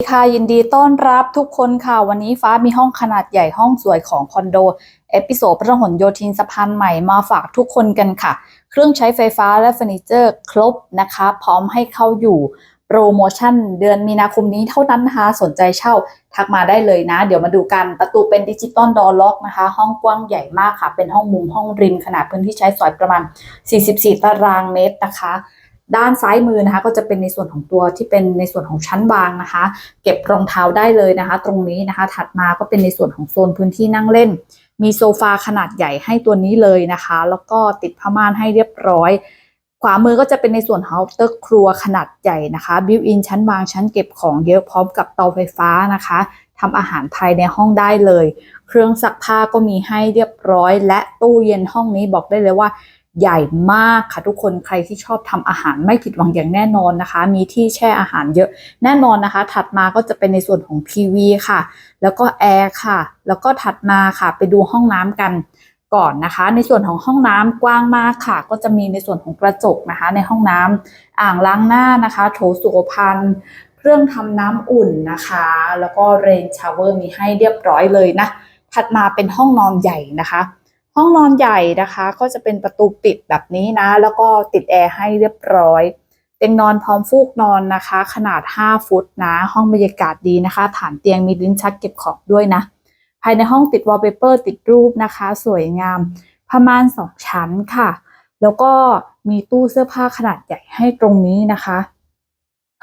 ค่ะยินดีต้อนรับทุกคนค่ะ วันนี้ฟ้ามีห้องขนาดใหญ่ห้องสวยของคอนโด เอพิโซดพระหลโยธินสะพานใหม่มาฝากทุกคนกันค่ะ เครื่องใช้ไฟฟ้าและเฟอร์นิเจอร์ครบนะคะ พร้อมให้เข้าอยู่โปรโมชั่นเดือนมีนาคมนี้เท่านั้นนะคะสนใจเช่าทักมาได้เลยนะ เดี๋ยวมาดูกันประตูเป็นดิจิตอลดอล็อกนะคะ ห้องกว้างใหญ่มากค่ะ เป็นห้องมุมห้องริมขนาดพื้นที่ใช้สอยประมาณ 44 ตารางเมตรนะคะ ด้านซ้ายมือนะคะ ก็จะเป็นในส่วนของตัวที่เป็นในส่วนของชั้นวางนะคะ เก็บรองเท้าได้เลยนะคะ ตรงนี้นะคะ ถัดมาก็เป็นในส่วนของโซนพื้นที่นั่งเล่น มีโซฟาขนาดใหญ่ให้ตัวนี้เลยนะคะ แล้วก็ติดผ้าม่านให้เรียบร้อยขวามือก็จะเป็นในส่วนของเตอร์ครัวขนาดใหญ่นะคะบิวอินชั้นวางชั้นเก็บของเยอะพร้อมกับเตาไฟฟ้านะคะทำอาหารไทยในห้องได้เลย เครื่องซักผ้าก็มีให้เรียบร้อย และตู้เย็นห้องนี้บอกได้เลยว่า ใหญ่มากค่ะทุกคนใครที่ชอบทำอาหารไม่ผิดหวังอย่างแน่นอนนะคะ มีที่แช่อาหารเยอะแน่นอนนะคะ ถัดมาก็จะเป็นในส่วนของทีวีค่ะ แล้วก็แอร์ค่ะ แล้วก็ถัดมาค่ะไปดูห้องน้ำกันก่อนนะคะ ในส่วนของห้องน้ำกว้างมากค่ะ ก็จะมีในส่วนของกระจกนะคะ ในห้องน้ำอ่างล้างหน้านะคะ โถสุขภัณฑ์เครื่องทำน้ำอุ่นนะคะ แล้วก็เรนชาวเวอร์มีให้เรียบร้อยเลยนะถัดมาเป็นห้องนอนใหญ่นะคะ ห้องนอนใหญ่นะคะ ก็จะเป็นประตูปิดแบบนี้นะ แล้วก็ติดแอร์ให้เรียบร้อยเตียงนอนพร้อมฟูกนอนนะคะ ขนาด 5 ฟุตนะ ห้องบรรยากาศดีนะคะ ฐานเตียงมีลิ้นชักเก็บของด้วยนะ ภายในห้องติดวอลเปเปอร์ติดรูปนะคะ สวยงามผ้าม่านสองชั้นค่ะ แล้วก็มีตู้เสื้อผ้าขนาดใหญ่ให้ตรงนี้นะคะ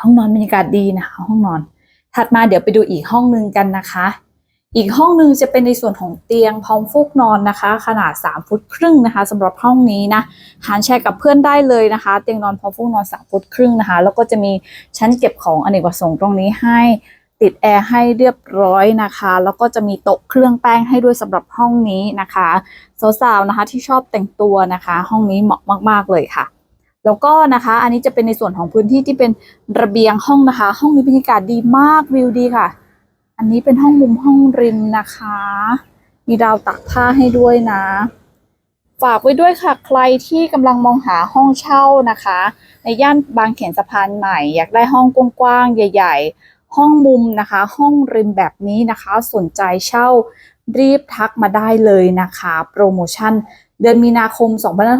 ห้องนอนบรรยากาศดีนะคะ ห้องนอน ถัดมาเดี๋ยวไปดูอีกห้องหนึ่งกันนะคะ อีกห้องหนึ่งจะเป็นในส่วนของเตียงพร้อมฟูกนอนนะคะ ขนาด 3 ฟุตครึ่งนะคะสำหรับห้องนี้นะหารแชร์กับเพื่อนได้เลยนะคะ เตียงนอนพร้อมฟูกนอน 3 ฟุตครึ่งนะคะ แล้วก็จะมีชั้นเก็บของอเนกประสงค์ตรงนี้ให้ติดแอร์ให้เรียบร้อยนะคะ แล้วก็จะมีโต๊ะเครื่องแป้งให้ด้วยสำหรับห้องนี้นะคะสาวๆนะคะที่ชอบแต่งตัวนะคะ ห้องนี้เหมาะมากๆเลยค่ะแล้วก็นะคะ อันนี้จะเป็นในส่วนของพื้นที่ที่เป็นระเบียงห้องนะคะ ห้องนี้บรรยากาศดีมากวิวดีค่ะ อันนี้เป็นห้องมุมห้องริมนะคะ มีราวตักผ้าให้ด้วยนะ ฝากไว้ด้วยค่ะใครที่กำลังมองหาห้องเช่านะคะ ในย่านบางเขนสะพานใหม่ อยากได้ห้องกว้างๆใหญ่ ๆ ห้องมุมนะคะ ห้องริมแบบนี้นะคะ สนใจเช่ารีบทักมาได้เลยนะคะ โปรโมชั่นเดือนมีนาคม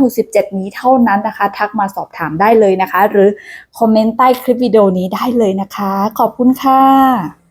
2567 นี้เท่านั้นนะคะ ทักมาสอบถามได้เลยนะคะ หรือคอมเมนต์ใต้คลิปวิดีโอนี้ได้เลยนะคะ ขอบคุณค่ะ